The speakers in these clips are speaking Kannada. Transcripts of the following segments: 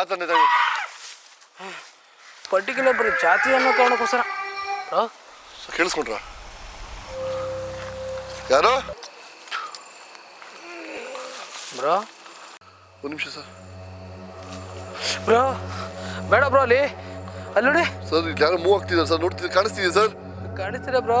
ಯಾವ ತಂದೆ ತಾಯಿ ಪರ್ಟಿಕ್ಯುಲರ್ ಬರೀ ಜಾತಿ ಅನ್ನೋ ಕಾರಣಕ್ಕೋಸ್ಕರ. ಕೇಳಿಸ್ಕೊಂಡ್ರ? ಯಾರು? ಬ್ರೋ. ಒಂದು ನಿಮಿಷ ಸರ್. ಬ್ರೋ ಬೇಡ ಬ್ರೋ ಅಲ್ಲಿ. ಅಲ್ಲಿ ನೋಡಿ. ಸರ್ ಇಲ್ಲಿ ಯಾರೋ ಮೂವ್ ಆಗ್ತಿದ್ದಾರೆ ಸರ್. ನೋಡ್ತಿದ್ದೀವಿ ಕಾಣಿಸ್ತಿದೆ ಸರ್? ಕಾಣಿಸ್ತೀರಾ ಬ್ರೋ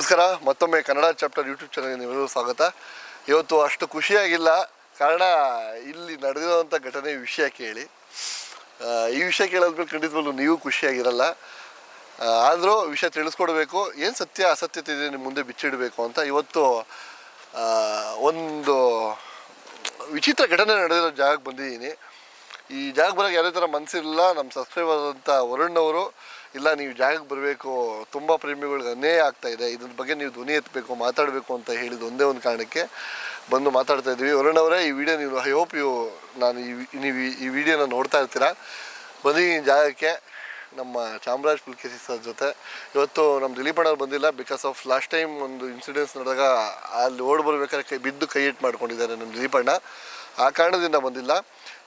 ನಮಸ್ಕಾರ. ಮತ್ತೊಮ್ಮೆ ಕನ್ನಡ ಚಾಪ್ಟರ್ ಯೂಟ್ಯೂಬ್ ಚಾನಲ್ಗೆ ನಿಮಗೂ ಸ್ವಾಗತ. ಇವತ್ತು ಅಷ್ಟು ಖುಷಿಯಾಗಿಲ್ಲ. ಕಾರಣ, ಇಲ್ಲಿ ನಡೆದಿರೋವಂಥ ಘಟನೆ ವಿಷಯ ಕೇಳಿ. ಈ ವಿಷಯ ಕೇಳೋದ್ಮೇಲೆ ಖಂಡಿತವಾಗ್ಲೂ ನೀವು ಖುಷಿಯಾಗಿರಲ್ಲ. ಆದರೂ ವಿಷಯ ತಿಳಿಸ್ಕೊಡ್ಬೇಕು. ಏನು ಸತ್ಯ, ಅಸತ್ಯತೆ ಇದೆ ನಿಮ್ಮ ಮುಂದೆ ಬಿಚ್ಚಿಡಬೇಕು ಅಂತ ಇವತ್ತು ಒಂದು ವಿಚಿತ್ರ ಘಟನೆ ನಡೆದಿರೋ ಜಾಗಕ್ಕೆ ಬಂದಿದ್ದೀನಿ. ಈ ಜಾಗ ಬರೋಕ್ಕೆ ಯಾವುದೇ ಥರ ಮನಸ್ಸಿಲ್ಲ ನಮ್ಮ ಸಬ್ಸ್ಕ್ರೈಬರ್ ಆದಂಥ ವರುಣ್ ಅವರು ಇಲ್ಲ, ನೀವು ಜಾಗಕ್ಕೆ ಬರಬೇಕು, ತುಂಬ ಪ್ರೇಮಿಗಳಿಗೆ ಅನ್ಯಾಯ ಆಗ್ತಾ ಇದೆ ಇದ್ರ ಬಗ್ಗೆ ನೀವು ಧ್ವನಿ ಎತ್ತಬೇಕು, ಮಾತಾಡಬೇಕು ಅಂತ ಹೇಳಿದ ಒಂದೇ ಒಂದು ಕಾರಣಕ್ಕೆ ಬಂದು ಮಾತಾಡ್ತಾ ಇದ್ದೀವಿ ವರುಣ್ ಅವರೇ, ಈ ವಿಡಿಯೋ ನೀವು ಐ ಹೋಪ್ ಯು ನಾನು ಈ, ನೀವು ಈ- ವಿಡಿಯೋನ ನೋಡ್ತಾ ಇರ್ತೀರಾ. ಬಂದಿದ್ದೀನಿ ಜಾಗಕ್ಕೆ, ನಮ್ಮ ಚಾಮರಾಜ್ ಪುಲ್ಕೇಶಿ ಸರ್ ಜೊತೆ. ಇವತ್ತು ನಮ್ಮ ದಿಲೀಪ್ ಅಣ್ಣವ್ರು ಬಂದಿಲ್ಲ ಬಿಕಾಸ್ ಆಫ್ ಲಾಸ್ಟ್ ಟೈಮ್ ಒಂದು ಇನ್ಸಿಡೆನ್ಸ್ ನಡೆದಾಗ ಅಲ್ಲಿ ಓಡ್ ಬರ್ಬೇಕಾದ್ರೆ ಕೈ ಬಿದ್ದು ಕೈ ಇಟ್ಟು ಮಾಡ್ಕೊಂಡಿದ್ದಾರೆ ನಮ್ಮ ದಿಲೀಪ್ ಅಣ್ಣ. ಆ ಕಾರಣದಿಂದ ಬಂದಿಲ್ಲ.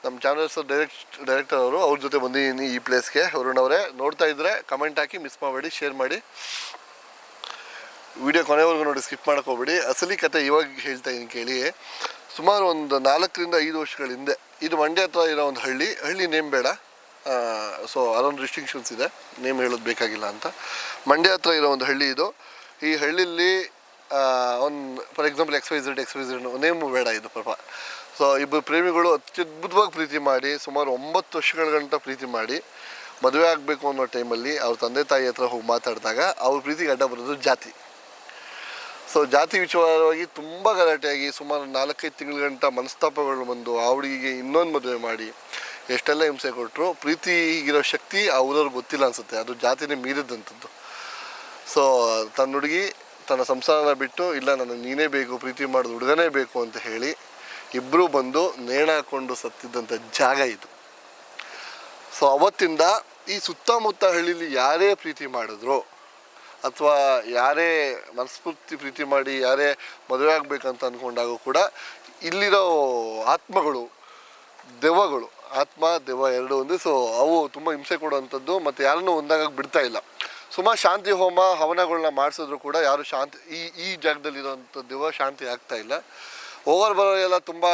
ನಮ್ಮ ಚಾನಲ್ಸ್ ಡೈರೆಕ್ಟ್ ಡೈರೆಕ್ಟರ್ ಅವರು, ಅವ್ರ ಜೊತೆ ಬಂದಿದ್ದೀನಿ ಈ ಪ್ಲೇಸ್ಗೆ ವರುಣ್ ಅವರೇ. ನೋಡ್ತಾ ಇದ್ದರೆ ಕಮೆಂಟ್ ಹಾಕಿ ಮಿಸ್ ಮಾಡಬೇಡಿ ಶೇರ್ ಮಾಡಿ. ವಿಡಿಯೋ ಕೊನೆವರೆಗೂ ನೋಡಿ ಸ್ಕಿಪ್ ಮಾಡಕ್ಕೆ ಹೋಗ್ಬೇಡಿ. ಅಸಲಿ ಕತೆ ಇವಾಗ ಹೇಳ್ತಾ ಇದ್ದೀನಿ ಕೇಳಿ. ಸುಮಾರು ಒಂದು ನಾಲ್ಕರಿಂದ ಐದು ವರ್ಷಗಳ ಹಿಂದೆ, ಇದು ಮಂಡ್ಯ ಹತ್ರ ಇರೋ ಒಂದು ಹಳ್ಳಿ. ಹಳ್ಳಿ ನೇಮ್ ಬೇಡ. ಸೊ ಅದೊಂದು ರಿಸ್ಟ್ರಿಕ್ಷನ್ಸ್ ಇದೆ. ನೇಮ್ ಹೇಳೋದು ಬೇಕಾಗಿಲ್ಲ ಅಂತ. ಮಂಡ್ಯ ಹತ್ರ ಇರೋ ಒಂದು ಹಳ್ಳಿ ಇದು. ಈ ಹಳ್ಳಿಲಿ ಒಂದು for example X Y Z X Y Z name ಬೇಡ ಇದು ಪಾಪ ಸೊ ಇಬ್ಬರು ಪ್ರೇಮಿಗಳು ಅತ್ಯದ್ಭುತವಾಗಿ ಪ್ರೀತಿ ಮಾಡಿ, ಸುಮಾರು ಒಂಬತ್ತು ವರ್ಷಗಳ ಗಂಟ ಪ್ರೀತಿ ಮಾಡಿ, ಮದುವೆ ಆಗಬೇಕು ಅನ್ನೋ ಟೈಮಲ್ಲಿ ಅವ್ರ ತಂದೆ ತಾಯಿ ಹತ್ರ ಹೋಗಿ ಮಾತಾಡಿದಾಗ ಅವ್ರ ಪ್ರೀತಿಗೆ ಅಡ್ಡ ಬರೋದು ಜಾತಿ. ಸೊ ಜಾತಿ ವಿಚಾರವಾಗಿ ತುಂಬ ಗಲಾಟೆಯಾಗಿ ಸುಮಾರು ನಾಲ್ಕೈದು ತಿಂಗಳ ಗಂಟ ಮನಸ್ತಾಪಗಳು ಬಂದು ಆ ಹುಡುಗಿಗೆ ಇನ್ನೊಂದು ಮದುವೆ ಮಾಡಿ, ಎಷ್ಟೆಲ್ಲ ಹಿಂಸೆ ಕೊಟ್ಟರು ಪ್ರೀತಿಗಿರೋ ಶಕ್ತಿ ಅವ್ರವ್ರಿಗೆ ಗೊತ್ತಿಲ್ಲ ಅನಿಸುತ್ತೆ. ಅದು ಜಾತಿನೇ ಮೀರಿದಂಥದ್ದು ಸೊ ತನ್ನ ಹುಡುಗಿ ತನ್ನ ಸಂಸಾರನ ಬಿಟ್ಟು, ಇಲ್ಲ ನನಗೆ ನೀನೇ ಬೇಕು, ಪ್ರೀತಿ ಮಾಡೋದು ಹುಡುಗನೇ ಬೇಕು ಅಂತ ಹೇಳಿ ಇಬ್ಬರು ಬಂದು ನೇಣ ಹಾಕೊಂಡು ಸತ್ತಿದ್ದಂಥ ಜಾಗ ಇದು. ಸೊ ಅವತ್ತಿಂದ ಈ ಸುತ್ತಮುತ್ತ ಹಳ್ಳಿಲಿ ಯಾರೇ ಪ್ರೀತಿ ಮಾಡಿದ್ರು, ಅಥವಾ ಯಾರೇ ಮನಸ್ಫೂರ್ತಿ ಪ್ರೀತಿ ಮಾಡಿ ಯಾರೇ ಮದುವೆ ಆಗಬೇಕಂತ ಅಂದ್ಕೊಂಡಾಗ ಕೂಡ ಇಲ್ಲಿರೋ ಆತ್ಮಗಳು, ದೆವ್ವಗಳು, ಆತ್ಮ, ದೆವ್ವ ಎರಡು ಒಂದು. ಸೊ ಅವು ತುಂಬ ಹಿಂಸೆ ಕೊಡುವಂಥದ್ದು ಮತ್ತು ಯಾರನ್ನು ಒಂದಾಗ ಬಿಡ್ತಾ ಇಲ್ಲ. ಸುಮಾರು ಶಾಂತಿ ಹೋಮ ಹವನಗಳನ್ನ ಮಾಡಿಸಿದ್ರು ಕೂಡ ಯಾರು ಶಾಂತಿ, ಈ ಈ ಜಾಗದಲ್ಲಿರೋವಂಥ ದೆವ್ವ ಶಾಂತಿ ಆಗ್ತಾ ಇಲ್ಲ. ಹೋಗೋರು ಬರೋರೆಲ್ಲ ತುಂಬ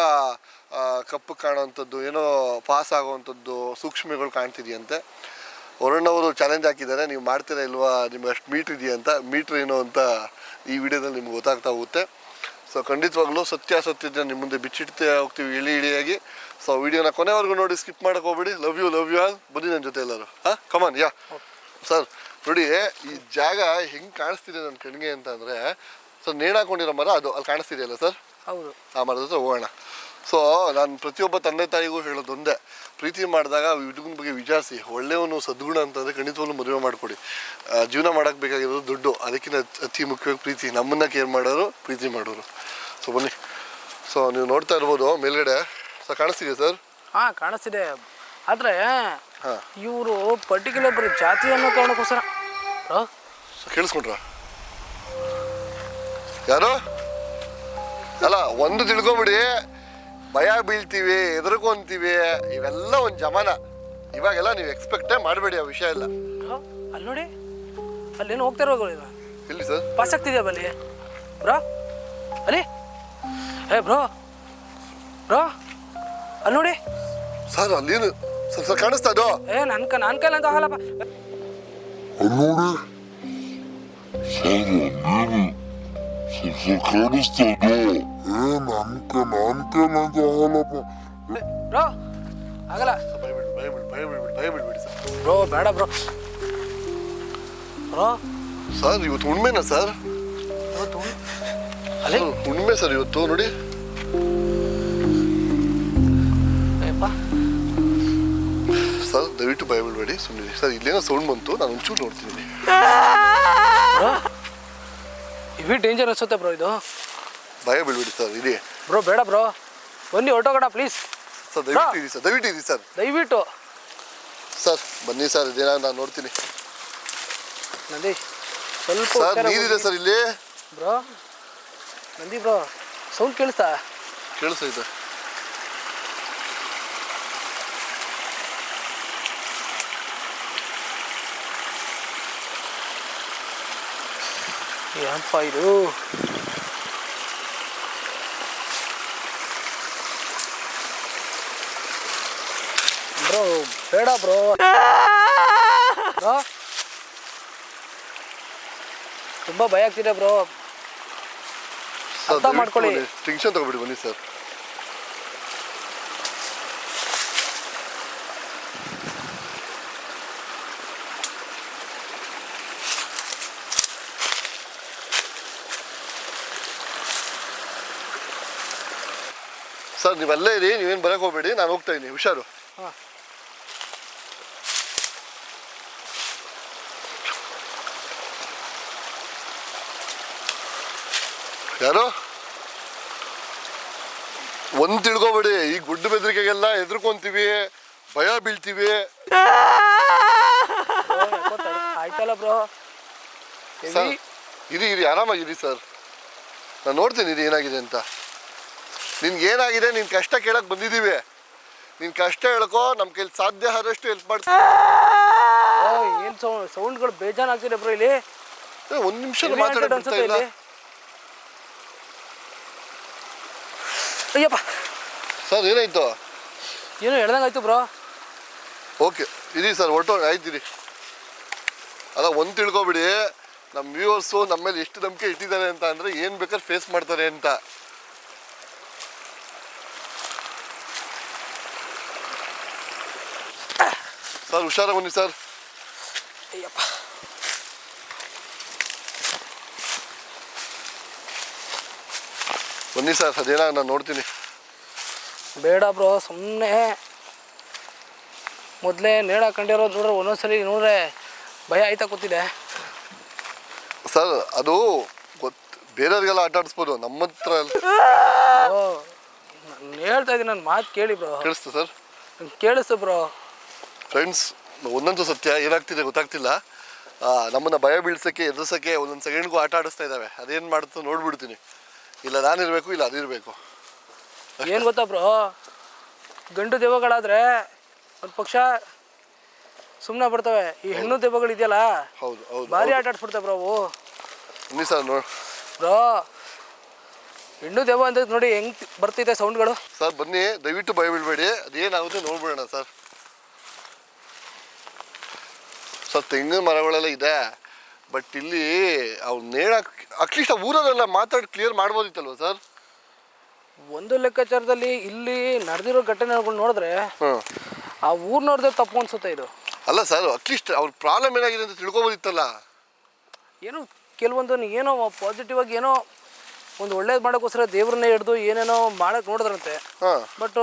ಕಪ್ಪು ಕಾಣುವಂಥದ್ದು, ಏನೋ ಪಾಸ್ ಆಗುವಂಥದ್ದು ಸೂಕ್ಷ್ಮಗಳು ಕಾಣ್ತಿದೆಯಂತೆ. ವರುಣ್ ಅವರು ಚಾಲೆಂಜ್ ಹಾಕಿದ್ದಾರೆ, ನೀವು ಮಾಡ್ತೀರಾ ಇಲ್ವಾ, ನಿಮ್ಗೆ ಅಷ್ಟು ಮೀಟ್ರ್ ಇದೆಯಾ ಅಂತ ಮೀಟ್ರ್ ಏನು ಅಂತ ಈ ವಿಡಿಯೋದಲ್ಲಿ ನಿಮ್ಗೆ ಗೊತ್ತಾಗ್ತಾ ಹೋಗುತ್ತೆ. ಸೊ ಖಂಡಿತವಾಗ್ಲೂ ಸತ್ಯಾಸತ್ಯತೆ ನಿಮ್ಮ ಮುಂದೆ ಬಿಚ್ಚಿಡ್ತಾ ಹೋಗ್ತೀವಿ ಇಳಿ ಇಳಿಯಾಗಿ ಸೊ ವಿಡಿಯೋನ ಕೊನೆವರೆಗೂ ನೋಡಿ ಸ್ಕಿಪ್ ಮಾಡಕ್ಕೆ ಹೋಗ್ಬೇಡಿ. Love you love you all ಬನ್ನಿ ನನ್ನ ಜೊತೆ ಎಲ್ಲರೂ. ಹಾಂ ಕಮಾನ್ ಯಾ ಸರ್ ನೋಡಿ, ಈ ಜಾಗ ಹೆಂಗೆ ಕಾಣಿಸ್ತಿದೆ ನನ್ನ ಕಣ್ಗೆ ಅಂತಂದರೆ ಸರ್ ನೇಣಾಕೊಂಡಿರೋ ಮರ ಅದು, ಅಲ್ಲಿ ಕಾಣಿಸ್ತಿದೆಯಲ್ಲ ಸರ್ ಹೌದು. ಆ ಮರದ ಹತ್ರ ಹೋಗೋಣ. ಸೊ ನಾನು ಪ್ರತಿಯೊಬ್ಬ ತಂದೆ ತಾಯಿಗೂ ಹೇಳೋದೊಂದೇ ಪ್ರೀತಿ ಮಾಡಿದಾಗ ಹುಡುಗನ ಬಗ್ಗೆ ವಿಚಾರಿಸಿ. ಒಳ್ಳೆಯವನು ಸದ್ಗುಣ ಅಂತಂದರೆ ಖಂಡಿತವಾಗ್ಲೂ ಮದುವೆ ಮಾಡಿಕೊಡಿ. ಜೀವನ ಮಾಡೋಕ್ಕೆ ಬೇಕಾಗಿರೋದು ದುಡ್ಡು. ಅದಕ್ಕಿಂತ ಅತಿ ಮುಖ್ಯವಾಗಿ ಪ್ರೀತಿ. ನಮ್ಮನ್ನು ಕೇರ್ ಮಾಡೋರು ಪ್ರೀತಿ ಮಾಡೋರು. ಸೊ ಬನ್ನಿ. ಸೊ ನೀವು ನೋಡ್ತಾ ಇರ್ಬೋದು ಮೇಲ್ಗಡೆ. ಸರ್ ಕಾಣಿಸ್ತಿದೆ ಸರ್? ಹಾಂ ಕಾಣಿಸ್ತಿದೆ. ಆದರೆ ಇವರು ಪರ್ಟಿಕ್ಯುಲರ್ ಬರೀ ಜಾತಿ ಅನ್ನೋ ಕಾರಣಕ್ಕೋಸ್ಕರ ಕೇಳಿಸ್ಕೊಂಡ್ರ? ಯಾರು? ಅಲ್ಲ ಒಂದು ತಿಳ್ಕೊಂಬಿಡಿ. ಭಯ ಬೀಳ್ತೀವಿ ಎದುರ್ಕೊಂತೀವಿ ಇವೆಲ್ಲ ಒಂದು ಜಮಾನ. ಇವಾಗೆಲ್ಲ ನೀವು ಎಕ್ಸ್ಪೆಕ್ಟೇ ಮಾಡಬೇಡಿ ಆ ವಿಷಯ ಎಲ್ಲ. ಬ್ರೋ ಅಲ್ಲಿ ನೋಡಿ. ಅಲ್ಲೇನು ಹೋಗ್ತಾ ಇರೋ ಇಲ್ಲಿ ಸರ್? ಪಾಸ್ ಆಗ್ತಿದ್ಯಾ ಬಲ್ಲಿ? ಬ್ರೋ? ಅಲ್ಲಿ? ಏ ಬ್ರೋ? ಬ್ರೋ? ಅಲ್ಲಿ ನೋಡಿ. ಸರ್ ಅಲ್ಲೇನು ಸರ್ ಸರ್ ಕಾಣಿಸ್ತಾ ಅದು ಏ ನನ್ನ ಕ ನನ್ನ ಕೈಲಿ ಅಂತ ಆಗಲ್ಲಪ್ಪ Allora, Sara, nene, ಕೇಳಿಸ್ತದ ಏ ನನ್ಕ ನನ್ ಕೇಳಂತ ಹಾಲಪ್ಪ ಬ್ರೋ ಆಗಲ್ಲ ಭಯ ಬಿಡ್ ಭಯ ಬಿಡ್ ಭಯ ಬಿಡ್ಬಿಡಿ ಭಯ ಬಿಡ್ಬಿಡಿ ಸರ್ ಬ್ರೋ ಬೇಡ ಬ್ರೋ ಬ್ರೋ ಸರ್ ಇವತ್ತು ಹುಣ್ಮೆನಾ ಸರ್ ಇವತ್ತು ಅಲ್ಲೇ ಹುಣ್ಮೆ ಸರ್ ಇವತ್ತು ನೋಡಿ ಸರ್ ದಯವಿಟ್ಟು ಭಯ ಬಿಡಬೇಡಿ ಸುಮ್ಮನೆ ಸರ್ ಇಲ್ಲೇನೋ ಸೌಂಡ್ ಬಂತು ನಾನು ಒಂಚೂರು ನೋಡ್ತೀನಿ ಇವಿ ಡೇಂಜರ್ ಅನ್ಸುತ್ತೆ ಬ್ರೋ ಇದು. ಭಯ ಬಿಡ್ಬಿಡಿ ಸರ್ ಇದೆ ಬ್ರೋ ಬೇಡ ಬ್ರೋ ಬನ್ನಿ ಹೊರಟೋಗೋಣ ಪ್ಲೀಸ್ ಸರ್ ದಯವಿಟ್ಟು ಇರಿ ಸರ್ ದಯವಿಟ್ಟು ಇರಿ ಸರ್. ದಯವಿಟ್ಟು. ಸರ್ ಬನ್ನಿ ಸರ್ ಇದೇನ ನಾನು ನೋಡ್ತೀನಿ. ನಂದಿ ಸ್ವಲ್ಪ ಸರ್ ನೀರಿದೆ ಸರ್ ಇಲ್ಲಿ? ಬ್ರೋ ನಂದಿ ಬ್ರೋ ಸೌಂಡ್ ಕೇಳಿಸ್ತಾ? ಕೇಳಿಸ್ತಾ ಇದೆ ಏನಪ್ಪ ಇದು ಬ್ರೋ ಬೇಡ ಬ್ರೋ ಬ್ರೋ ತುಂಬ ಭಯ ಆಗ್ತಿದೆ ಬ್ರೋ ಅರ್ಥ ಮಾಡ್ಕೊಳ್ಳಿ. ಟೆನ್ಷನ್ ತಗೋಬಿಡಿ ಬನ್ನಿ ಸರ್ ಸರ್ ನೀವೆಲ್ಲೇ ಇರಿ ನೀವೇನು ಬರಕ್ಕೆ ಹೋಗ್ಬೇಡಿ ನಾನು ಹೋಗ್ತಾ ಇದ್ದೀನಿ ಹುಷಾರು. ಹಾಂ. ಯಾರು? ಒಂದ್ ತಿಳ್ಕೊಬೇಡಿ ಈ ಗುಡ್ಡ ಬೆದರಿಕೆಗೆಲ್ಲ ಎದುರ್ಕೊಂತೀವಿ ಭಯ ಬೀಳ್ತೀವಿ. ಆಯ್ತಲ್ಲ ಬ್ರೋ. ಸರ್ ಇರಿ ಇರಿ ಆರಾಮಾಗಿರಿ ಸರ್. ನಾನು ನೋಡ್ತೀನಿ ಇದು ಏನಾಗಿದೆ ಅಂತ. ನಿನ್ಗೆ ಏನಾಗಿದೆ? ನಿನ್ ಕಷ್ಟ ಕೇಳಕ್ ಬಂದಿದ್ದೀವಿ ನಿನ್ ಕಷ್ಟ ಹೇಳ್ಕೊ ನಮ್ ಕೈಲಿ ಸಾಧ್ಯ ಆದಷ್ಟು ಹೆಲ್ಪ್ ಮಾಡ್ತೀನಿ ಏನು ಸೌಂಡ್ ಸೌಂಡ್ಗಳು ಬೇಜಾನ್ ಆಗ್ತಿದೆ ಬ್ರೋ ಇಲ್ಲಿ. ಒಂದ್ ನಿಮಿಷ ಮಾತಾಡಕ್ ಇಲ್ಲ. ಇಲ್ಲಿ. ಅಯ್ಯಪ್ಪ. ಸರ್ ಏನಾಯ್ತು? ಏನೋ ಹೇಳ್ದಂಗಾಯ್ತು ಬ್ರೋ. ಓಕೆ ಇರಿ ಸರ್ ಹೊರಟು ಆಯ್ತಿರಿ ಅಲ್ಲ ಒಂದು ತಿಳ್ಕೊಬಿಡಿ ನಮ್ಮ ವ್ಯೂವರ್ಸು ನಮ್ಮ ಮೇಲೆ ಎಷ್ಟು ನಂಬಿಕೆ ಇಟ್ಟಿದ್ದಾರೆ ಅಂತ ಅಂದರೆ ಏನು ಬೇಕಾದ್ರೆ ಫೇಸ್ ಮಾಡ್ತಾರೆ ಅಂತ. ಸರ್ ಹುಷಾರಾಗಿ ಬನ್ನಿ ಸರ್. ಅಯ್ಯಪ್ಪ. ಬನ್ನಿ ಸರ್ ಅದೇನ ನಾನು ನೋಡ್ತೀನಿ. ಬೇಡ ಬ್ರೋ ಸುಮ್ಮನೆ ಮೊದಲೇ ನೇಣು ಹಾಕೊಂಡಿರೋದು ನೋಡ್ರೆ ಒಂದೊಂದ್ಸರಿ ನೋಡ್ರೆ ಭಯ ಆಯ್ತಾ ಕೂತಿದೆ. ಸರ್ ಅದು ಗೊತ್ತು ಬೇರೆಯವ್ರಿಗೆಲ್ಲ ಆಟ ಆಡಿಸ್ಬೋದು ನಮ್ಮ ಹತ್ರ ನಾನು ಹೇಳ್ತಾ ಇದ್ದೀನಿ ನನ್ನ ಮಾತು ಕೇಳಿ ಬ್ರೋ. ಕೇಳಿಸ್ತು ಸರ್? ಕೇಳಿಸ್ತು ಬ್ರೋ. ಫ್ರೆಂಡ್ಸ್ ಒಂದೊಂದು ಸತ್ಯ ಏನಾಗ್ತಿದೆ ಗೊತ್ತಾಗ್ತಿಲ್ಲ. ನಮ್ಮನ್ನು ಭಯ ಬೀಳ್ಸೋಕ್ಕೆ ಎದುರಿಸೋಕ್ಕೆ ಒಂದೊಂದು ಸೆಕೆಂಡ್ಗೂ ಆಟ ಆಡಿಸ್ತಾ ಇದ್ದಾವೆ ಅದೇನು ಮಾಡುತ್ತೋ ನೋಡ್ಬಿಡ್ತೀನಿ. ಇಲ್ಲ ನಾನಿರಬೇಕು ಇಲ್ಲ ಅದಿರಬೇಕು ಏನು ಗೊತ್ತಾ ಬ್ರೋ? ಗಂಡು ದೇವಗಳಾದರೆ ಒಂದು ಪಕ್ಷ ಸುಮ್ಮನೆ ಬರ್ತವೆ ಈ ಹೆಣ್ಣು ದೆವ್ವಗಳು ಇದೆಯಲ್ಲ? ಹೌದು ಹೌದು ಭಾರಿ ಆಟ ಆಡ್ಸ್ಬಿಡ್ತವೆ ಬ್ರೋ ಅವು. ಸರ್ ನೋಡಿ ಬ್ರೋ ಹೆಣ್ಣು ದೆವ್ವ ಅಂತ ನೋಡಿ ಹೆಂಗ್ ಬರ್ತಿದೆ ಸೌಂಡ್ಗಳು ಸರ್ ಬನ್ನಿ ದಯವಿಟ್ಟು ಭಯ ಬೀಳ್ಬೇಡಿ. ಅದೇನಾಗುತ್ತೆ ನೋಡ್ಬಿಡೋಣ ಸರ್. ಸರ್ ತೆಂಗಿನ ಮರಗಳೆಲ್ಲ ಇದೆ. ಬಟ್ ಇಲ್ಲಿ ಅವ್ರು ನೇರ ಅಟ್ಲೀಸ್ಟ್ ಊರಲ್ಲೆಲ್ಲ ಮಾತಾಡಿ ಕ್ಲಿಯರ್ ಮಾಡ್ಬೋದಿತ್ತಲ್ವ ಸರ್ ಒಂದು ಲೆಕ್ಕಾಚಾರದಲ್ಲಿ ಇಲ್ಲಿ ನಡೆದಿರೋ ಘಟನೆಗಳು ನೋಡಿದ್ರೆ ಆ ಆ ನೋಡಿದ್ರೆ ತಪ್ಪು ಅನ್ಸುತ್ತೆ ಇದು. ಅಲ್ಲ ಸರ್ ಅಟ್ಲೀಸ್ಟ್ ಅವ್ರ ಪ್ರಾಬ್ಲಮ್ ಏನಾಗಿದೆ ಅಂತ ತಿಳ್ಕೊಬೋದಿತ್ತಲ್ಲ? ಏನು ಕೆಲವೊಂದು ಏನೋ ಪಾಸಿಟಿವ್ ಆಗಿ ಏನೋ ಒಂದು ಒಳ್ಳೇದು ಮಾಡೋಕ್ಕೋಸ್ಕರ ದೇವ್ರನ್ನೇ ಹಿಡ್ದು ಏನೇನೋ ಮಾಡಕ್ಕೆ ನೋಡಿದ್ರಂತೆ. ಬಟ್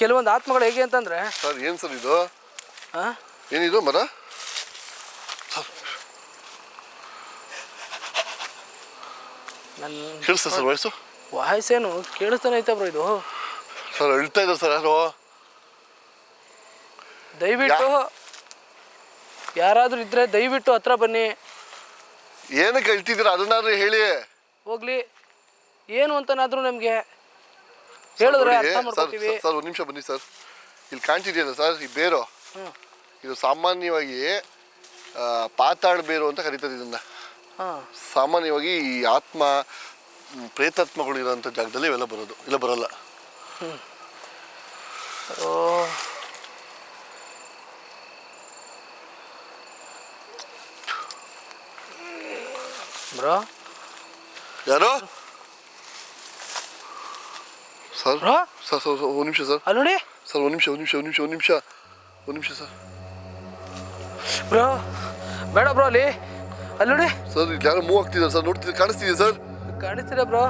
ಕೆಲವೊಂದು ಆತ್ಮಗಳು ಹೇಗೆ ಅಂತಂದ್ರೆ ಸರ್ ಏನು ಸರ್ ಇದು? ಹಾಂ ಏನಿದು ಮರ? ಕೇಳಿಸ್ತಾ ಸರ್ ವಯಸ್ಸು ವಾಯ್ಸೇನು ಕೇಳಿಸ್ತಾನೆ ಐತೆ ಬ್ರೋ ಇದು. ಸರ್ ಅಳ್ತಾ ಇದ್ದಾರೆ ಸರ್ ಯಾರು? ದಯವಿಟ್ಟು ಯಾರಾದರೂ ಇದ್ರೆ ದಯವಿಟ್ಟು ಹತ್ರ ಬನ್ನಿ. ಏನಕ್ಕೆ ಅಳ್ತಿದ್ದೀರಾ ಅದನ್ನಾದ್ರೂ ಹೇಳಿ. ಹೋಗ್ಲಿ. ಏನು ಅಂತನಾದರೂ ನಮಗೆ. ಹೇಳಿದ್ರೆ ಅರ್ಥ ಮಾಡ್ಕೊತೀವಿ. ಸರ್ ಒಂದು ನಿಮಿಷ ಬನ್ನಿ ಸರ್. ಇಲ್ಲಿ ಕಾಣ್ತಿದೆಯಲ್ಲ ಸರ್ ಈ ಬೇರು? ಹ್ಞೂ ಇದು ಸಾಮಾನ್ಯವಾಗಿ ಪಾತಾಳ ಬೇರು ಅಂತ ಕರೀತಾರೆ ಇದನ್ನ. ಸಾಮಾನ್ಯವಾಗಿ ಈ ಆತ್ಮ ಪ್ರೇತಾತ್ಮಗಳು ಇರೋಂಥ ಜಾಗದಲ್ಲಿ ಇವೆಲ್ಲ ಬರೋದು ಇಲ್ಲ ಬರಲ್ಲ. ಬ್ರೋ. ಯಾರು? ಸರ್ ಸರ್ ಸರ್ ಸರ್, ಒಂದು ನಿಮಿಷ ಸರ್. ಅಲ್ಲಿ ನೋಡಿ. ಸರ್ ಒಂದು ನಿಮಿಷ ಒಂದು ನಿಮಿಷ ಒಂದು ನಿಮಿಷ ಒಂದು ನಿಮಿಷ ಒಂದು ನಿಮಿಷ ಸರ್. ಬ್ರೋ ಬೇಡ ಬ್ರೋ ಅಲ್ಲಿ. ಅಲ್ಲಿ ನೋಡಿ. ಸರ್ ಇಲ್ಲಿ ಯಾರೋ ಮೂವ್ ಆಗ್ತಿದ್ದಾರೆ ಸರ್ ನೋಡ್ತಿದ್ದೀವಿ ಕಾಣಿಸ್ತಿದೆ ಸರ್? ಕಾಣಿಸ್ತೀರಾ ಬ್ರೋ.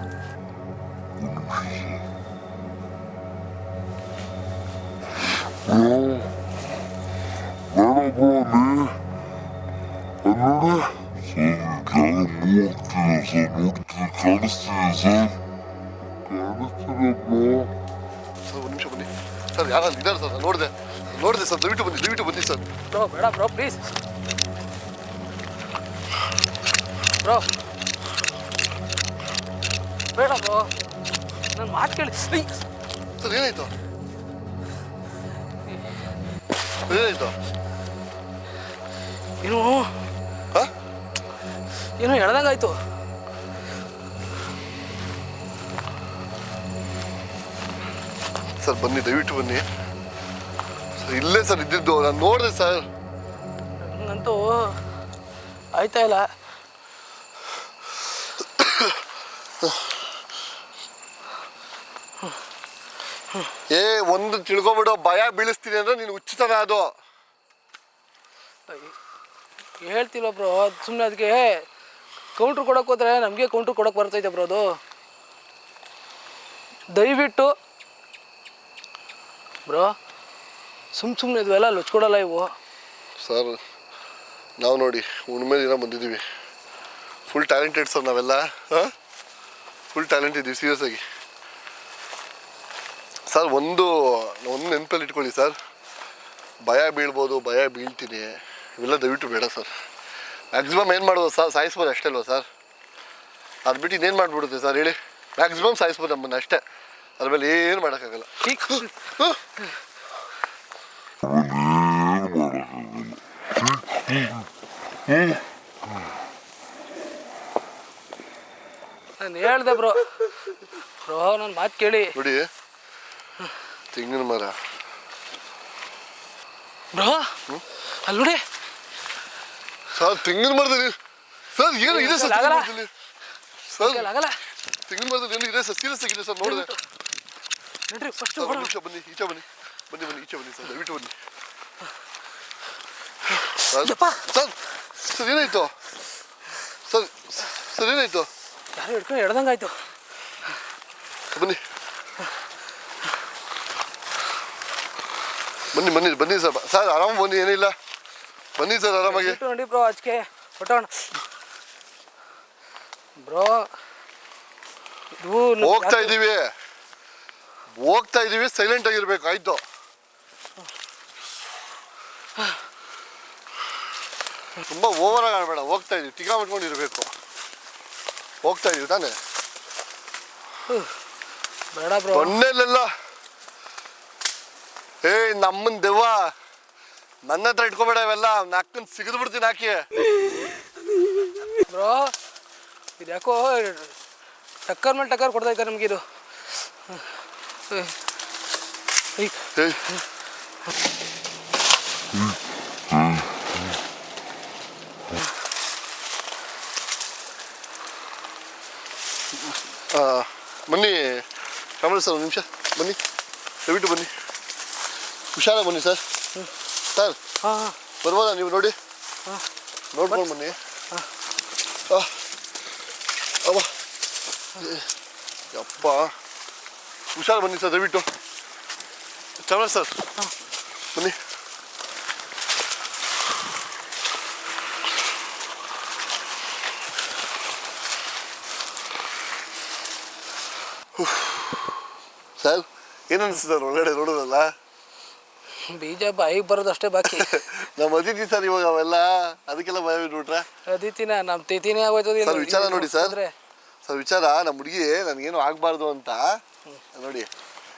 ಸರ್ ಒಂದು ನಿಮಿಷ ಬನ್ನಿ. ಸರ್ ಯಾರು ಇದ್ದಾರೆ ಸರ್? ನೋಡಿದೆ. ನೋಡಿದೆ ಸರ್ ದಯವಿಟ್ಟು ಬನ್ನಿ ದಯವಿಟ್ಟು ಬನ್ನಿ ಸರ್. ಬ್ರೋ ಬೇಡ ಬ್ರೋ ಪ್ಲೀಸ್ ಬ್ರೋ. ಬೇಡ ಬ್ರೋ. ನನ್ನ ಮಾತು ಕೇಳಿ! ಸರ್ ಏನಾಯ್ತು? ಏನಾಯ್ತು? ಏನು? ಹಾಂ? ಏನೋ ಎಳ್ದಂಗಾಯ್ತು ಸರ್ ಬನ್ನಿ ದಯವಿಟ್ಟು ಬನ್ನಿ. ಇಲ್ಲೇ ಸರ್ ಇದ್ದಿದ್ದು ನಾನು ನೋಡಿದೆ ಸರ್. ನಂತೂ ಆಯ್ತಾ ಇಲ್ಲ? ಏ ಒಂದು ತಿಳ್ಕೊಬಿಡು ಭಯ ಬೀಳಿಸ್ತೀನಿ ಅಂದ್ರೆ ನೀನು ಉಚಿತನ ಅದು. ಹೇಳ್ತಿಲ್ಲ ಬ್ರೋ ಸುಮ್ಮನೆ ಅದಕ್ಕೆ ಕೌಂಟ್ರ್ ಕೊಡೋಕೆ ಹೋದ್ರೆ ನಮಗೆ ಕೌಂಟ್ರ್ ಕೊಡೋಕೆ ಬರ್ತೈತೆ ಬ್ರೋ ಅದು. ದಯವಿಟ್ಟು ಬ್ರೋ ಸುಮ್ಮ ಸುಮ್ಮನೆ ಎಲ್ಲ ಲೊಚ್ಕೊಡಲ್ಲ ಇವು. ಸರ್ ನಾವು ನೋಡಿ ಹುಣ್ಣಿಮೆ ದಿನ ಬಂದಿದ್ದೀವಿ. ಫುಲ್ ಟ್ಯಾಲೆಂಟೆಡ್ ಸರ್ ನಾವೆಲ್ಲ ಹಾಂ? ಫುಲ್ ಟ್ಯಾಲೆಂಟ್ ಇದ್ದೀವಿ ಸೀರಿಯಸ್ ಆಗಿ. ಸರ್ ಒಂದು ಒಂದು ನೆನಪಲ್ಲಿ ಇಟ್ಕೊಳ್ಳಿ ಸರ್. ಭಯ ಬೀಳ್ಬೋದು ಭಯ ಬೀಳ್ತೀನಿ. ಇವೆಲ್ಲ ದಯವಿಟ್ಟು ಬೇಡ ಸರ್. ಮ್ಯಾಕ್ಸಿಮಮ್ ಏನು ಮಾಡ್ಬೋದು ಸರ್? ಸಾಯಿಸ್ಬೋದು ಅಷ್ಟೇ ಅಲ್ವಾ ಸರ್? ಅದು ಬಿಟ್ಟು ಇನ್ನೇನು ಮಾಡಿಬಿಡುತ್ತೆ ಸರ್ ಹೇಳಿ? ಮ್ಯಾಕ್ಸಿಮಮ್ ಸಾಯಿಸ್ಬೋದು ನಮ್ಮನ್ನು ಅಷ್ಟೇ. ಅದ್ರ ಮೇಲೆ ಏನು ಮಾಡೋಕ್ಕಾಗಲ್ಲ. ನಾನು ಹೇಳ್ದೆ ಬ್ರೋ. ಬ್ರೋ ನನ್ನ ಮಾತು ಕೇಳಿ. ಬಿಡಿ. ತೆಂಗಿನ ಮರ. ಬ್ರೋ ಅಲ್ಲಿ ನೋಡಿ. ಸರ್ ತೆಂಗಿನ ಮರದಲ್ಲಿ ಸರ್ ಏನು ಇದೆ ಸರ್ ತೆಂಗಿನ. ಮರದಲ್ಲಿ? ಸರ್ ಆಗಲ್ಲ ತೆಂಗಿನ ಮರದಲ್ಲಿ ಏನು ಇದೆ ಸರ್ ಸೀರಿಯಸ್ ಆಗಿದೆ ಸರ್ ನೋಡಿದೆ. ನೋಡ್ರಿ ಫಸ್ಟ್ ಬನ್ನಿ ಈಚೆ ಬನ್ನಿ. ಬನ್ನಿ ಬನ್ನಿ ಈಚೆ ಬನ್ನಿ ಸರ್ ದಯವಿಟ್ಟು ಬನ್ನಿ. ಸರ್. ಸರ್ ಏನಾಯ್ತು? ಸರ್ ಸರ್ ಏನಾಯ್ತು? ಯಾರು ಹಿಡ್ಕೊಂಡು ಎಡ್ದಂಗಾಯ್ತು ಬನ್ನಿ. ಬನ್ನಿ ಬನ್ನಿ ಬನ್ನಿ ಸರ್ ಸರ್ ಆರಾಮ ಬನ್ನಿ ಏನಿಲ್ಲ. ಬನ್ನಿ ಸರ್ ಆರಾಮಾಗಿ. ನೋಡಿ ಬ್ರೋ ಆಚೆಗೆ ಹೊಟ್ಟೋಣ ಬ್ರೋ ಹೋಗ್ತಾ ಇದ್ದೀವಿ ಇದೀವಿ. ಹೋಗ್ತಾ ಇದ್ದೀವಿ ಸೈಲೆಂಟ್ ಆಗಿರ್ಬೇಕು ಆಯ್ತು. ತುಂಬಾ ಓವರ್ ಆಗಿ ಬೇಡ ಹೋಗ್ತಾ ಇದೀವಿ ಟಿಕಾ ಮಾಡ್ಕೊಂಡಿರ್ಬೇಕು ಹೋಗ್ತಾ ಇದೀವಿ ತಾನೆ? ಬೇಡ ಬ್ರೋ. ಬಣ್ಣೆಲ್ಲ ಏಯ್ ನಮ್ಮನ್ ದೆವ್ವ. ನನ್ನ ಹತ್ರ ಇಟ್ಕೊಬೇಡ ಇವೆಲ್ಲ. ನಾಲ್ಕನ್ ಸಿಗದ್ ಬಿಡ್ತೀನಿ ಹಾಕಿ ಬ್ರೋ ಇದು ಯಾಕೋ ಟಕ್ಕರ್ ಮೇಲೆ ಟಕ್ಕರ್ ಕೊಡ್ತಾ ಇದ್ದಾರೆ ನಮ್ಗೆ ಏಯ್. ಬನ್ನಿ ಕಮಲ್ ಸರ್ ಒಂದು ನಿಮಿಷ. ಬನ್ನಿ ದಯವಿಟ್ಟು ಬನ್ನಿ. ಹುಷಾರಾಗಿ ಬನ್ನಿ ಸರ್. ಸರ್ ಹಾಂ ಹಾಂ. ಬರ್ಬೋದಾ ನೀವು ನೋಡಿ? ನೋಡ್ಕೊಂಡು ಬನ್ನಿ. ಹಾಂ. ಅವ್ವ ಏ, ಯಪ್ಪ. ಹುಷಾರು ಬನ್ನಿ ಸರ್ ದಯವಿಟ್ಟು. ಕಮಲ್ ಸರ್ ಬನ್ನಿ. ಸರ್ ಒಳಗಡೆ ನೋಡೋದಲ್ಲ? ಬೀಜ ಬಾಯಿಗೆ ಬರೋದಷ್ಟೇ ಬಾಕಿ. ನಮ್ಮ ಅದಿತಿ ಸರ್ ಇವಾಗ ಅವೆಲ್ಲ ಅದಕ್ಕೆಲ್ಲ ಭಯ ಬಿಟ್ಬಿಟ್ರೆ? ಅದಿತಿನ ನಮ್ಮ ತಿಥಿನೇ ಆಗೋಯ್ತದ ಸರ್ ವಿಚಾರ ನೋಡಿ ಸರ್. ಸರ್ ವಿಚಾರ ನಮ್ಮ ಹುಡುಗಿ ನನಗೇನು ಆಗಬಾರ್ದು ಅಂತ? ನೋಡಿ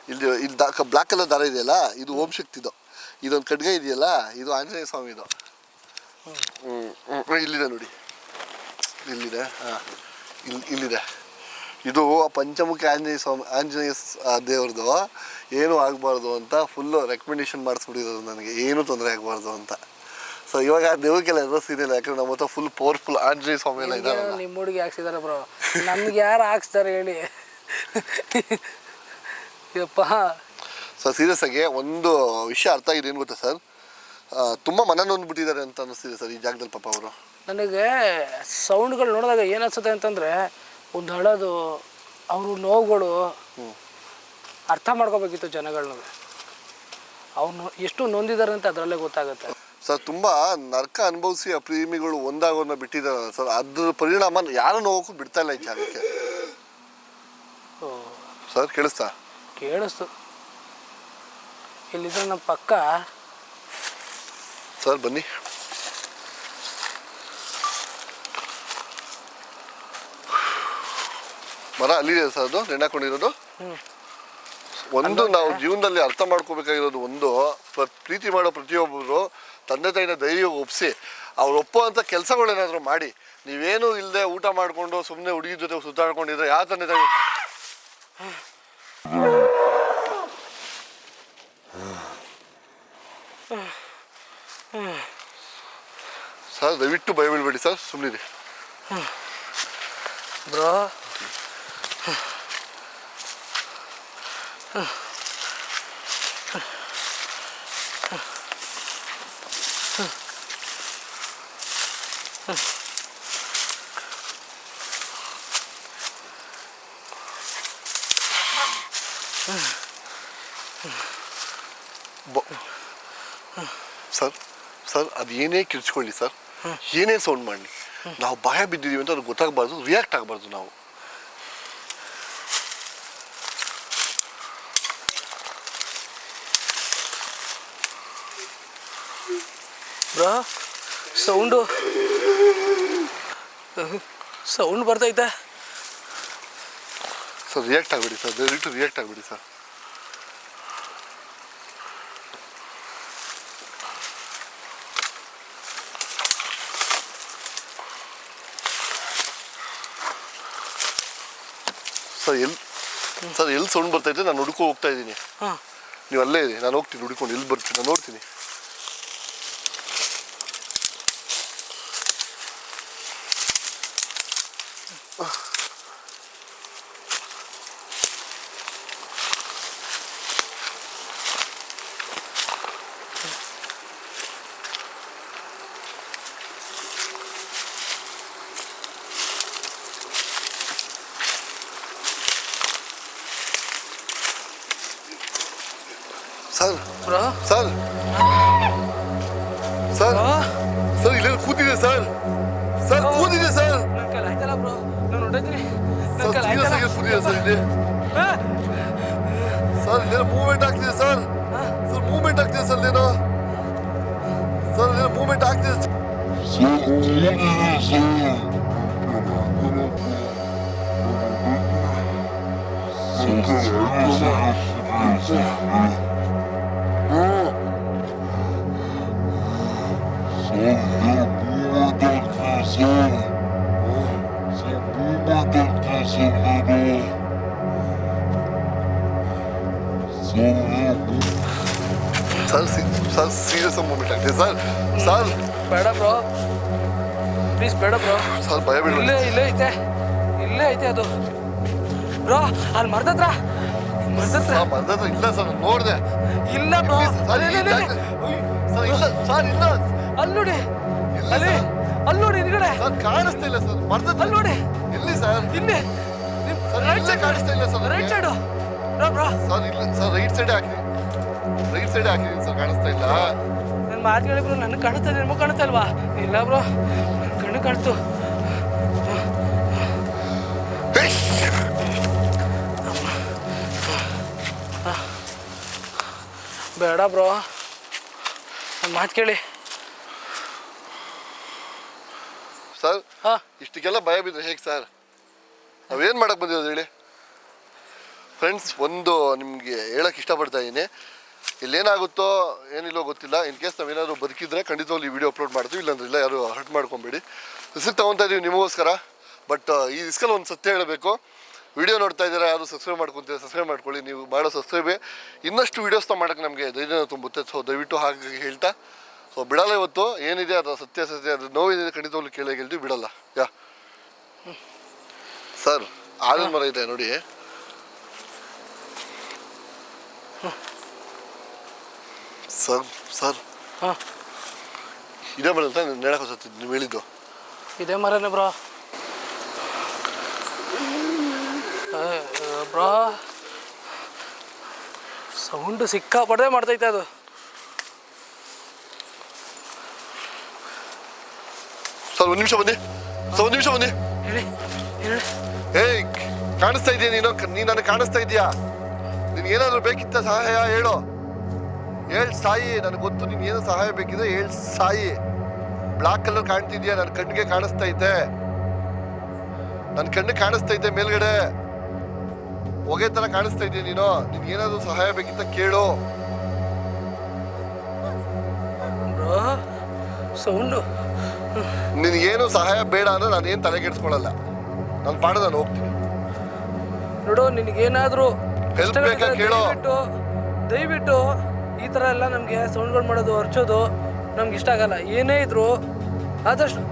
ಇಲ್ಲಿ ಇಲ್ಲಿ ದಾ ಬ್ಲ್ಯಾಕ್ ಕಲರ್ ದಾರ ಇದೆಯಲ್ಲ? ಇದು ಓಂ ಶಕ್ತಿದು ಇದೊಂದು ಖಡ್ಗ ಇದೆಯಲ್ಲ? ಇದು ಆಂಜನೇಯ ಸ್ವಾಮಿದು ಹ್ಞೂ ಹ್ಞೂ ಇಲ್ಲಿದೆ ನೋಡಿ. ಇಲ್ಲಿದೆ ಹಾಂ. ಇಲ್ಲಿ ಇಲ್ಲಿದೆ. ಇದು ಆ ಪಂಚಮುಖಿ ಆಂಜನೇಯ ಸ್ವಾಮಿ ಆಂಜನೇಯ ಆ ದೇವ್ರದ್ದು. ಏನೂ ಆಗಬಾರ್ದು ಅಂತ ಫುಲ್ಲು ರೆಕಮೆಂಡೇಶನ್ ಮಾಡಿಸ್ಬಿಟ್ಟಿರೋದು ನನಗೆ. ಏನೂ ತೊಂದರೆ ಆಗಬಾರ್ದು ಅಂತ. ಸೊ ಇವಾಗ ದೇವಕ್ಕೆಲ್ಲ ಎದುರು ಇದೆಯಲ್ಲ ಯಾಕಂದ್ರೆ ನಮ್ಮ ಹತ್ರ ಫುಲ್ ಪವರ್ಫುಲ್ ಆಂಜನೇಯ ಸ್ವಾಮಿ ಎಲ್ಲ ಇದ್ದಾರೆ ನಿಮ್ಮ ಹುಡುಗಿ ಹಾಕ್ಸಿದಾರೆ ಬ್ರೋ ನಮ್ಗೆ ಯಾರು ಹಾಕ್ಸ್ತಾರೆ ಹೇಳಿ. ಯಪ್ಪ. ಸೊ ಸೀರಿಯಸ್ ಆಗಿ ಒಂದು ವಿಷಯ ಅರ್ಥ ಆಗಿದೆ ಏನು ಗೊತ್ತಾ ಸರ್? ತುಂಬ ಮನ ನೊಂದ್ಬಿಟ್ಟಿದ್ದಾರೆ ಅಂತ ಅನ್ನಿಸ್ತಿದೆ ಸರ್ ಈ ಜಾಗದಲ್ಲಿ ಪಾಪ ಅವರು. ನನಗೆ ಸೌಂಡ್ಗಳು ನೋಡಿದಾಗ ಏನು ಅನ್ಸುತ್ತೆ ಅಂತಂದರೆ ಒಂದು ಹಳೋದು ಅವ್ರ ನೋವುಗಳು ಅರ್ಥ ಮಾಡ್ಕೋಬೇಕಿತ್ತು ಜನಗಳನ್ನ ಅವ್ರು ಎಷ್ಟು ನೊಂದಿದ್ದಾರೆ ಅಂತ ಅದರಲ್ಲೇ ಗೊತ್ತಾಗುತ್ತೆ. ಸರ್ ತುಂಬ ನರ್ಕ ಅನುಭವಿಸಿ ಆ ಪ್ರೇಮಿಗಳು ಒಂದಾಗೋನ್ನ ಬಿಟ್ಟಿದ್ದಾರೆ ಸರ್? ಅದ್ರ ಪರಿಣಾಮ ಯಾರು ನೋವಕ್ಕೂ ಬಿಡ್ತಾ ಇಲ್ಲ ಈ ಜಾಗಕ್ಕೆ. ಸರ್ ಕೇಳಿಸ್ತಾ? ಕೇಳಿಸ್ತು. ಇಲ್ಲಿದ್ರೆ ನಮ್ಮ ಪಕ್ಕ ಸರ್ ಬನ್ನಿ. ಮರ ಅಲ್ಲಿದೆ ಸರ್ ಅದು ನೆನಕೊಂಡಿರೋದು ಒಂದು ನಾವು ಜೀವನದಲ್ಲಿ ಅರ್ಥ ಮಾಡ್ಕೋಬೇಕಾಗಿರೋದು ಒಂದು ಪ್ರ- ಪ್ರೀತಿ ಮಾಡೋ ಪ್ರತಿಯೊಬ್ಬರು ತಂದೆ ತಾಯಿನ ಧೈರ್ಯ ಒಪ್ಪಿಸಿ ಅವ್ರು ಒಪ್ಪುವಂಥ ಕೆಲಸಗಳೇನಾದರೂ ಮಾಡಿ. ನೀವೇನು ಇಲ್ಲದೆ ಊಟ ಮಾಡಿಕೊಂಡು ಸುಮ್ಮನೆ ಹುಡುಗಿ ಜೊತೆ ಸುತ್ತಾಡ್ಕೊಂಡಿದ್ರೆ ಯಾವ ತಂದೆ ತಾಯಿ ಸರ್ ದಯವಿಟ್ಟು ಭಯ ಬೀಳ್ಬೇಡಿ ಸರ್ ಸುಮ್ಮನಿರಿ ಬ್ರೋ ಬ- ಸರ್ ಸರ್ ಅದು ಏನೇ ಕಿರ್ಚ್ಕೊಳ್ಳಿ ಸರ್ ಏನೇ ಸೌಂಡ್ ಮಾಡಲಿ ನಾವು ಭಯ ಬಿದ್ದಿದ್ದೀವಿ ಅಂತ ಅವ್ರಿಗೆ ಗೊತ್ತಾಗಬಾರ್ದು ರಿಯಾಕ್ಟ್ ಆಗಬಾರ್ದು ನಾವು ಬ್ರೋ ಸೌಂಡು. ಸೌಂಡ್ ಬರ್ತೈತೆ. ಸರ್ ರಿಯಾಕ್ಟ್ ಆಗಬೇಡಿ ಸರ್ ದಯವಿಟ್ಟು ರಿಯಾಕ್ಟ್ ಆಗಬೇಡಿ ಸರ್. ಸರ್ ಎಲ್ಲಿ ಸರ್ ಎಲ್ಲಿ ಸೌಂಡ್ ಬರ್ತೈತೆ? ನಾನು ಹುಡುಕೋ ಹೋಗ್ತಾ ಇದ್ದೀನಿ. ಹಾಂ. ನೀವು ಅಲ್ಲೇ ಇರಿ ನಾನು ಹೋಗ್ತೀನಿ ಹುಡ್ಕೊಂಡು ಎಲ್ಲಿ ಬರ್ತೀನಿ ನಾನು ನೋಡ್ತೀನಿ. ಸರ್ ಸರ್ ಇಲ್ಲೇನೋ ಮೂವ್ಮೆಂಟ್ ಆಗ್ತಿದೆ ಸರ್ ಸರ್ ಮೂವ್ಮೆಂಟ್ ಆಗ್ತಿದೆ ಸರ್ ಇಲ್ಲೇನೋ ಸರ್ ಇಲ್ಲೇನೋ ಮೂವ್ಮೆಂಟ್ ಆಗ್ತಿದೆ ಸರ್. Sir bro. ಸರ್ ಭಯ ಇಲ್ಲೇ ಬೀಳ್ಬೇಡಿ. ಇಲ್ಲೇ ಐತೆ. ಇಲ್ಲೇ ಐತೆ ಅದು. ಬ್ರೋ ಅಲ್ಲಿ ಮರ್ದತ್ರ ಮರ್ದತ್ರ ಮರ್ದತ್ರ ಇಲ್ಲ ಸರ್ ನೋಡಿದೆ. ಇಲ್ಲ ಬ್ರೋ. ಸರ್ ಇಲ್ಲ ಇಲ್ಲ ಸರ್ ಇಲ್ಲ. ಅಲ್ಲಿ ನೋಡಿ. ಇಲ್ಲ ಅಲ್ಲಿ. ಅಲ್ಲಿ ನೋಡಿ ಹಿಂದ್ಗಡೆ. ಸರ್ ಕಾಣಿಸ್ತಾ ಇಲ್ಲ ಸರ್ ಮರ್ದತ್ರ ಅಲ್ಲಿ ನೋಡಿ. ಇಲ್ಲಿ ಸರ್? ಇಲ್ಲಿ. ಸರ್, ರೈಟ್ ಸೈಡ್ ಕಾಣಿಸ್ತಾ ಇಲ್ಲ sir right. Side bro bro. Sir ಇಲ್ಲ ಸರ್ ರೈಟ್ ಸೈಡ್ ಹಾಕಿ ರೈಟ್ ಸೈಡ್ ಹಾಕಿದ್ದೀನಿ ಸರ್ ಕಾಣಿಸ್ತಾ ಇಲ್ಲ. ನನ್ನ ಮಾತು ಕೇಳಿ ಬ್ರೋ ನನಗೆ ಕಾಣಿಸ್ತಾ ಇದೆ ನಿಮಗೆ ಕಾಣಿಸ್ತಾ ಇಲ್ವಾ? ಇಲ್ಲ ಬ್ರೋ. ಕಾಣಿಸ್ತು ಬೇಡ ಬ್ರೋ. ನನ್ನ ಮಾತು ಕೇಳಿ. ಸರ್ ಹಾಂ. ಇಷ್ಟಕ್ಕೆಲ್ಲ ಭಯ ಬಿದ್ದರೆ ಹೇಗೆ ಸರ್? ನಾವೇನು ಮಾಡಕ್ಕೆ ಬಂದಿರೋದು ಹೇಳಿ? ಫ್ರೆಂಡ್ಸ್ ಒಂದು ನಿಮಗೆ ಹೇಳಕ್ಕೆ ಇಷ್ಟಪಡ್ತಾ ಇದ್ದೀನಿ ಇಲ್ಲೇನಾಗುತ್ತೋ ಏನಿಲ್ಲೋ ಗೊತ್ತಿಲ್ಲ. ಇನ್ ಕೇಸ್ ನಾವೇನಾದ್ರು ಬದುಕಿದ್ರೆ ಖಂಡಿತವಾಗ್ಲೂ ಈ ವಿಡಿಯೋ ಅಪ್ಲೋಡ್ ಮಾಡ್ತೀವಿ. ಇಲ್ಲಾಂದ್ರೆ ಇಲ್ಲ, ಯಾರು ಹರ್ಟ್ ಮಾಡ್ಕೊಬೇಡಿ. ರಿಸ್ಕ್ ತೊಗೊತಾ ಇದೀವಿ ನಿಮಗೋಸ್ಕರ. ಬಟ್ ಈ ರಿಸ್ಕಲ್ಲಿ ಒಂದು ಸತ್ಯ ಹೇಳಬೇಕು. ವಿಡಿಯೋ ನೋಡ್ತಾ ಇದ್ದೀರಾ, ಯಾರು ಸಬ್ಸ್ಕ್ರೈಬ್ ಮಾಡ್ಕೊತೀರಾ ಸಬ್ಸ್ಕ್ರೈಬ್ ಮಾಡ್ಕೊಳ್ಳಿ. ನೀವು ಭಾಳ ಸಬ್ಸ್ಕ್ರೈಬೇ ಇನ್ನಷ್ಟು ವೀಡಿಯೋಸ್ನ ಮಾಡೋಕ್ಕೆ ನಮಗೆ ಧೈರ್ಯ ತುಂಬುತ್ತೆ. ಸೊ ದಯವಿಟ್ಟು ಹಾಗಾಗಿ ಹೇಳ್ತಾ. ಸೊ ಬಿಡಲ್ಲ ಇವತ್ತು. ಏನಿದೆ ಅದು ಸತ್ಯ ಸತ್ಯ, ಅದು ನೋವಿದೆ ಖಂಡಿತವಾಗ್ಲೂ ಕೇಳಿ ಗೆಲ್ತೀವಿ ಬಿಡಲ್ಲ. ಯಾ. ಸರ್ ಆಲಿನ ಮರ ಇದೆ ನೋಡಿ. Sir sir. ಹಾಂ. ಇದೇ ಮರ ಅಂತ ನೆಡಕ್ಕೆ ನೀವು ಹೇಳಿದ್ದು. ಇದೇ ಮರನೇ ಬ್ರೋ. ಸೌಂಡ್ ಸಿಕ್ಕಾಪಡದೆ ಸಿಕ್ಕಾಪಟ್ಟೆ ಮಾಡ್ತೈತೆ ಅದು. ಸರ್ ಒಂದು ನಿಮಿಷ ಬನ್ನಿ. ಸರ್ ಒಂದು ನಿಮಿಷ ಬನ್ನಿ. ಹೇಳಿ ಹೇಳಿ. ಏಯ್ ಕಾಣಿಸ್ತಾ ಇದೆಯಾ ನೀನು? ನೀನು ನನಗೆ ಕಾಣಿಸ್ತಾ ಇದೆಯಾ? ಏನಾದರೂ ಬೇಕಿತ್ತ ಸಹಾಯ ಹೇಳು. ಹೇಳ್ ಸಾಯಿ ನನಗೆ ಗೊತ್ತು ನೀನು ಏನು ಸಹಾಯ ಬೇಕಿದ್ರೆ ಹೇಳ್ ಸಾಯಿ. Black colour ಕಾಣ್ತಿದ್ಯಾ? ನನ್ನ ಕಣ್ಣಿಗೆ ಕಾಣಿಸ್ತೈತೆ. ನನ್ನ ಕಣ್ಣಿಗೆ ಕಾಣಿಸ್ತೈತೆ ಮೇಲ್ಗಡೆ. ಹೊಗೆ ತರ ಕಾಣಿಸ್ತಾ ಇದೆಯಾ ನೀನು. ನಿನ್ಗೆ ಏನಾದರೂ ಸಹಾಯ ಬೇಕಿತ್ತ ಕೇಳು. ಸೌಂಡು. ನಿನಗೇನು ಸಹಾಯ ಬೇಡ ಅಂದ್ರೆ ನಾನೇನು ತಲೆ ಕೆಡಿಸ್ಕೊಳ್ಳಲ್ಲ ನಾನು ಪಾಡ ನಾನು ಹೋಗ್ತೀನಿ. ನೋಡು ನಿನಗೇನಾದರೂ ಹೆಲ್ಪ್ ಬೇಕಾ ಕೇಳೋ. ದಯವಿಟ್ಟು ಈ ಥರ ಎಲ್ಲ ನಮಗೆ ಸೌಂಡ್ಗಳು ಮಾಡೋದು ಹರ್ಚೋದು ನಮ್ಗೆ ಇಷ್ಟ ಆಗಲ್ಲ. ಏನೇ ಇದ್ರು ಆದಷ್ಟು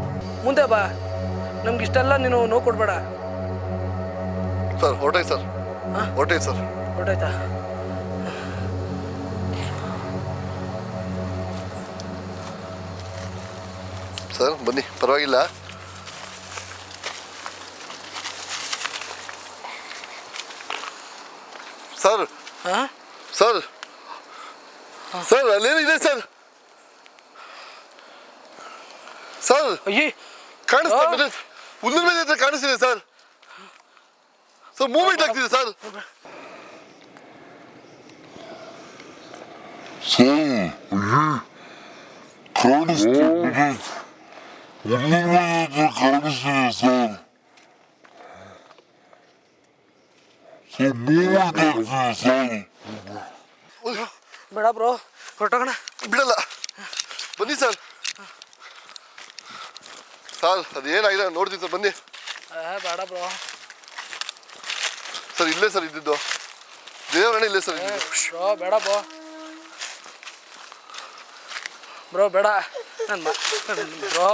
ಮುಂದೆ ಬಾ. ನಮ್ಗೆ ಇಷ್ಟೆಲ್ಲ ನೀನು ನೋವು ಕೊಡಬೇಡ. ಸರ್ ಹೊಟ್ಟೆ ಸರ್. ಹೊಟ್ಟೆ ಸರ್. ಹೊಟ್ಟಾಯ್ತಾ ಸರ್ ಬನ್ನಿ. ಪರವಾಗಿಲ್ಲ. ಸರ್. ಹಾಂ? ಸರ್. ಸರ್ ಅಲ್ಲೇನಿದೆ ಸರ್ ಸರ್ ಅಯ್ಯೇ ಕಾಣಿಸ್ತಾ ಆ? ಇದೆ ಹುಲ್ಲಿನ ಮೇಲೆ ಹತ್ರ ಕಾಣಿಸ್ತಿದೆ ಸರ್ ಸರ್ ಮೂವ್ಮೆಂಟ್ ಆಗ್ತಿದೆ ಸರ್ ಸರ್ ಅಯ್ಯೇ ಕಾಣಿಸ್ತಾ ಇದೆ ಹುಲ್ಲಿನ ಹತ್ರ ಕಾಣಿಸ್ತಿದೆ ಸರ್ ಸರ್ ಮೂವ್ಮೆಂಟ್ ಆಗ್ತಿದೆ ಸರ್ ಬೇಡ ಬ್ರೋ. ಹೊರಟೋಗೋಣ. ಬಿಡಲ್ಲ. ಬನ್ನಿ ಸರ್. ಸರ್ ಅದೇನಾಗಿದೆ ನೋಡ್ತೀನಿ ಸರ್ ಬನ್ನಿ. ಬೇಡ ಬ್ರೋ. ಸರ್ ಇಲ್ಲೇ ಸರ್ ಇದ್ದಿದ್ದು. ದೇವರಣ್ಣ ಇಲ್ಲೇ ಸರ್ ಇದ್ದಿದ್ದು. ಬ್ರೋ ಬೇಡ ಬ್ರೋ. ಬ್ರೋ ಬೇಡ. ನನ್ನ ಬ್ರೋ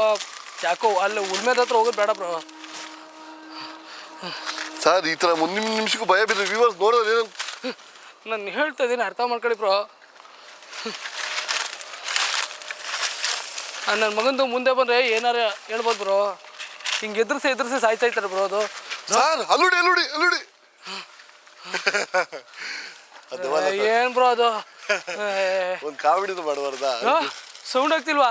ಯಾಕೋ ಅಲ್ಲಿ ಉಳ್ಮೆದ ಹತ್ರ ಹೋಗೋದು ಬೇಡ ಬ್ರೋ. ಸರ್ ಈ ಥರ ಮುಂದಿನ ನಿಮಿಷಕ್ಕೂ ಭಯ ಬಿದ್ದರೆ ವ್ಯೂವರ್ಸ್ ನೋಡೋದು ಏನು ನಾನು ಹೇಳ್ತಾ ಇದ್ದೀನಿ ಅರ್ಥ ಮಾಡ್ಕೊಳ್ಳಿ ಬ್ರೋ. ನನ್ನ ಮಗಂದು ಮುಂದೆ ಬಂದರೆ ಏನಾರ ಹೇಳ್ಬೋದು ಬ್ರೋ? ಹಿಂಗೆ ಎದುರಿಸಿ ಎದುರಿಸಿ ಸಾಯ್ತಾಯ್ತಾರೆ ಬ್ರೋ ಅದು. ಸರ್ ಅಲ್ಲುಡಿ ಅಲ್ಲುಡಿ ಅಲ್ಲುಡಿ. ಏನು ಬ್ರೋ ಅದು? ಒಂದು ಕಾಮಿಡಿದು ಮಾಡಬಾರ್ದಾ? ಸೌಂಡ್ ಆಗ್ತಿಲ್ವಾ